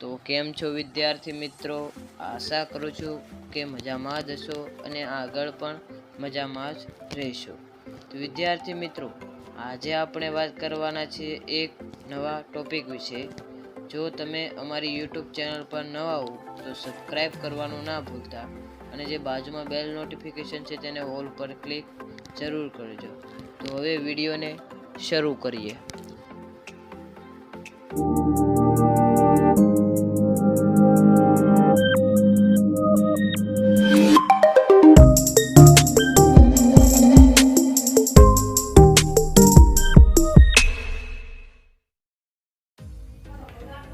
તો કેમ છો વિદ્યાર્થી મિત્રો? આશા કરું છું કે મજામાં જ હશો અને આગળ પણ મજામાં જ રહેશો. તો વિદ્યાર્થી મિત્રો, આજે આપણે વાત કરવાના છીએ એક નવા ટોપિક વિશે. જો તમે અમારી યુટ્યુબ ચેનલ પર નવા હો તો સબસ્ક્રાઈબ કરવાનું ના ભૂલતા અને જે બાજુમાં બેલ નોટિફિકેશન છે તેને ઓલ પર ક્લિક જરૂર કરજો. તો હવે વિડીયોને શરૂ કરીએ.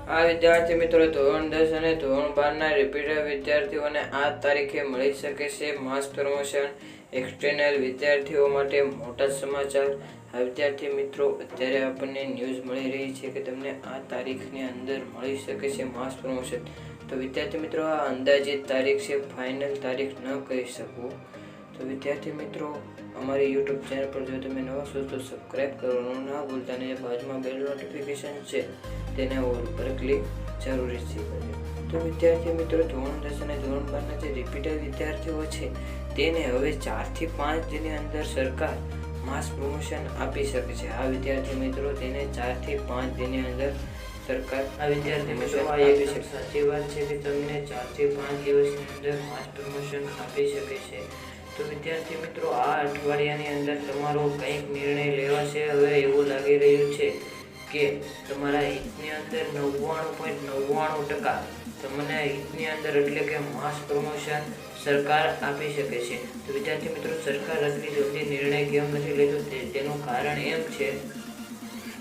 આ વિદ્યાર્થી મિત્રો ધોરણ દસ અને ધોરણ બારના રિપીટર વિદ્યાર્થીઓને આ તારીખે મળી શકે છે માસ પ્રમોશન એક્સટર્નલ વિદ્યાર્થીઓ માટે મોટા સમાચાર. આ વિદ્યાર્થી મિત્રો, અત્યારે આપણને ન્યૂઝ મળી રહી છે કે તમને આ તારીખની અંદર મળી શકે છે માસ પ્રમોશન તો વિદ્યાર્થી મિત્રો, આ અંદાજિત તારીખ છે ફાઇનલ તારીખ ન કહી શકું. તો વિદ્યાર્થી મિત્રો, અમારી યુટ્યુબ ચેનલ પર જો તમે નવા છો તો સબસ્ક્રાઈબ કરવાનું ના ભૂલતા અને બાજુમાં બેલ નોટિફિકેશન છે. તેને ઓલ પર ક્લિક જરૂરી છે. તો વિદ્યાર્થી મિત્રો, ધોરણ દસ અને ધોરણ બારના જે રિપીટર વિદ્યાર્થીઓ છે, તેને હવે ચારથી પાંચ દિનની અંદર સરકાર માસ પ્રમોશન આપી શકે છે. આ વિદ્યાર્થી મિત્રો, તેને ચારથી પાંચ દિનની અંદર સરકાર આ વિદ્યાર્થી મિત્રો આ એક સાચી વાત છે કે તમને ચારથી પાંચ દિવસની અંદર માસ પ્રમોશન આપી શકે છે. તો વિદ્યાર્થી મિત્રો, આ અઠવાડિયાની અંદર તમારો કંઈક નિર્ણય લેવાશે. હવે એવું લાગી રહ્યું છે કે તમારા હિતની અંદર નવ્વાણું પોઈન્ટ નવ્વાણું ટકા તમને હિતની અંદર એટલે કે માસ પ્રમોશન સરકાર આપી શકે છે. તો વિદ્યાર્થી મિત્રો, સરકાર આટલી જલ્દી નિર્ણય કેમ નથી લેતો તેનું કારણ એમ છે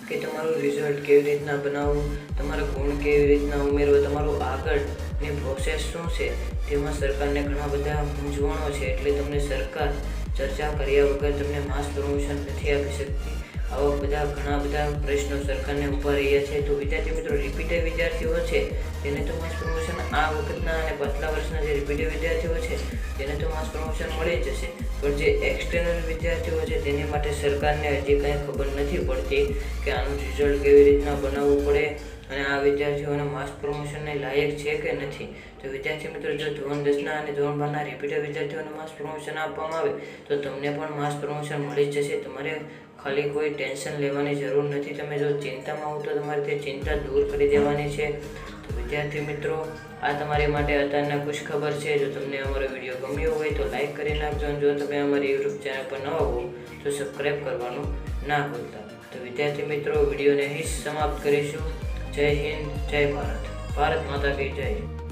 કે તમારું રિઝલ્ટ કેવી રીતના બનાવવું, તમારા ગુણ કેવી રીતના ઉમેરવો, તમારું આગળની પ્રોસેસ શું છે, તેમાં સરકારને ઘણા બધા મૂંઝવણો છે. એટલે તમને સરકાર ચર્ચા કર્યા વગર તમને માસ પ્રમોશન નથી આપી શકતી. આવા બધા ઘણા બધા પ્રશ્નો સરકારને ઊભા રહ્યા છે. તો વિદ્યાર્થી મિત્રો રિપીટેડ વિદ્યાર્થીઓ છે, તેને તો માસ પ્રમોશન આ વખતના અને પાછલા વર્ષના જે રિપીટેડ વિદ્યાર્થીઓ છે, તેને તો માસ પ્રમોશન મળી જ જશે. પણ જે એક્સટર્નલ વિદ્યાર્થીઓ છે, તેની માટે સરકારને હજી કંઈ ખબર નથી પડતી કે આનું રિઝલ્ટ કેવી રીતના બનાવવું પડે અને આ વિદ્યાર્થીઓને માસ પ્રમોશનને લાયક છે કે નથી? તો વિદ્યાર્થી મિત્રો, જો ધોરણ દસના અને ધોરણ બારના રિપીટર વિદ્યાર્થીઓને માસ પ્રમોશન આપવામાં આવે, તો તમને પણ માસ પ્રમોશન મળી જશે. તમારે ખાલી કોઈ ટેન્શન લેવાની જરૂર નથી. તમે જો ચિંતામાં હો તો તમારે તે ચિંતા દૂર કરી દેવાની છે. તો વિદ્યાર્થી મિત્રો, આ તમારી માટે અત્યારના ખુશખબર છે. જો તમને અમારો વીડિયો ગમ્યો હોય તો લાઈક કરી નાખજો. અને જો તમે અમારી યુટ્યુબ ચેનલ પર નવા હો તો સબસ્ક્રાઈબ કરવાનું ના ભૂલતા. તો વિદ્યાર્થી મિત્રો, વિડીયોને અહીં સમાપ્ત કરીશું. જય હિન્દ જય ભારત. ભારત માતા કી જય.